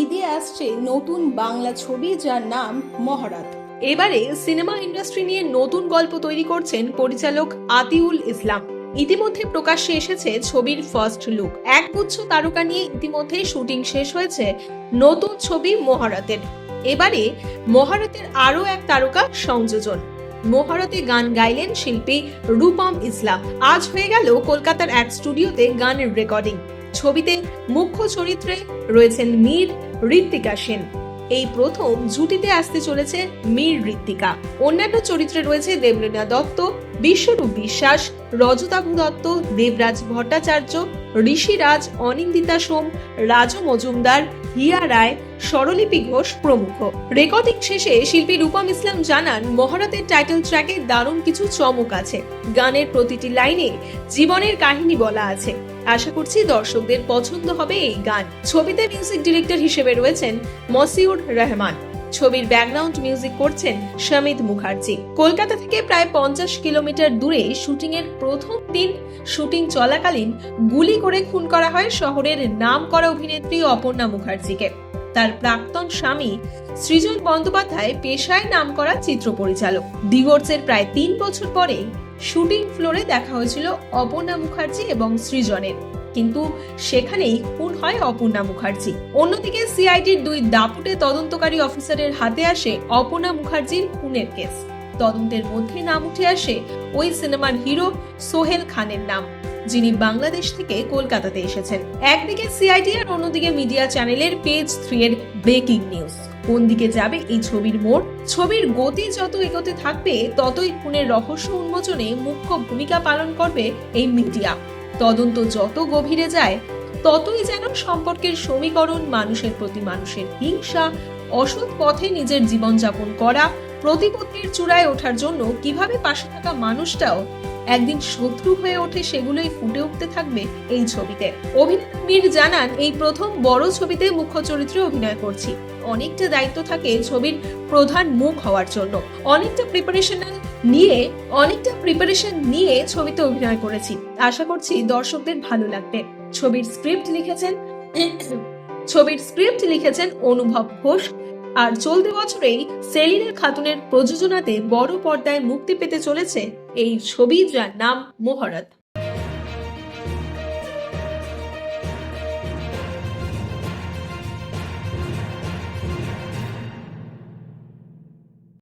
ঈদে আসছে নতুন বাংলা ছবি যার নাম মহারাত। এবারে সিনেমা ইন্ডাস্ট্রি নিয়ে নতুন গল্প তৈরি করছেন পরিচালক আতিউল ইসলাম। ইতিমধ্যে প্রকাশ্যে এসেছে ছবির ফার্স্ট লুক একগুচ্ছ তারকা নিয়ে ইতিমধ্যে শুটিং শেষ হয়েছে নতুন ছবি মহারাতের। এবারে মহারাতের আরও এক তারকা সংযোজন। মহারতে গান গাইলেন শিল্পী রূপম ইসলাম। আজ হয়ে গেল কলকাতার এক স্টুডিওতে গানের রেকর্ডিং ছবিতে মুখ্য চরিত্রে রয়েছেন মীর ঋত্বিকা সেন। এই প্রথম জুটিতে আসতে চলেছে মীর ঋত্বিকা অন্যান্য চরিত্রে রয়েছে দেবলীনা দত্ত, বিশ্বরূপ বিশ্বাস, রজতাভু দত্ত, দেবরাজ ভট্টাচার্য, ঋষিরাজ অনিন্দিতা সোম, রাজু মজুমদার, হিয়া রায়, স্বরলিপি ঘোষ প্রমুখ। রেকর্ডিং শেষে শিল্পী রূপম ইসলাম জানান মহারাতের টাইটেল ট্র্যাকে দারুণ কিছু চমক আছে। গানের প্রতিটি লাইনে জীবনের কাহিনী বলা আছে। আশা করছি দর্শকদের পছন্দ হবে এই গান। ছবিতে মিউজিক ডিরেক্টর হিসেবে রয়েছেন মসিউর রহমান। ছবির ব্যাকগ্রাউন্ড মিউজিক করছেন সমিত মুখার্জি। কলকাতা থেকে প্রায় পঞ্চাশ কিলোমিটার দূরে শুটিং এর প্রথম দিন শুটিং চলাকালীন গুলি করে খুন করা হয় শহরের নাম করা অভিনেত্রী অপর্ণা মুখার্জিকে। তার প্রাক্তন স্বামী সৃজন বন্দ্যোপাধ্যায় পেশায় নাম করা চিত্র পরিচালক। ডিভোর্সের প্রায় তিন বছর পরে শুটিং ফ্লোরে দেখা হয়েছিল অপর্ণা মুখার্জি এবং সৃজনের। কিন্তু সেখানেই খুন হয় অপর্ণা মুখার্জি। অন্যদিকে সিআইডির দুই দাপুটে তদন্তকারী অফিসারের হাতে আসে অপর্ণা মুখার্জির খুনের কেস। তদন্তের মধ্যে নাম উঠে আসে ওই সিনেমার হিরো সোহেল খানের নাম, যিনি বাংলাদেশ থেকে কলকাতাতে এসেছেন। একদিকে সিআইডি আর অন্যদিকে মিডিয়া চ্যানেলের পেজ থ্রি এর ব্রেকিং নিউজ। কোন দিকে যাবে এই ছবির মোড়? ছবির গতি যত এগোতে থাকবে, ততই খুনের রহস্য উন্মোচনে মুখ্য ভূমিকা পালন করবে এই মিডিয়া। তদন্ত যত গভীরে যায়, ততই যেন সম্পর্কের সমীকরণ মানুষের প্রতি মানুষের হিংসা, অসৎ পথে নিজের জীবনযাপন করা প্রতিপত্তির চূড়ায় ওঠার জন্য কীভাবে পাশে থাকা মানুষটাও একদিন শত্রু হয়ে ওঠে সেগুলোই ফুটে উঠতে থাকবে এই ছবিতে। অভিনেতা মীর জানান, এই প্রথম বড় ছবিতে মুখ্য চরিত্রে অভিনয় করছি। অনেকটা দায়িত্ব থাকে ছবির প্রধান মুখ হওয়ার জন্য। অনেকটা প্রিপারেশনাল নিয়ে, অনেকটা প্রিপারেশন নিয়ে ছবিতে অভিনয় করেছি। আশা করছি দর্শকদের ভালো লাগবে। ছবির স্ক্রিপ্ট লিখেছেন, ছবির স্ক্রিপ্ট লিখেছেন অনুভব ঘোষ। আর চলতি বছরেই সেলিনা খাতুনের প্রযোজনাতে বড় পর্দায় মুক্তি পেতে চলেছে এই ছবি যার নাম মোহরত।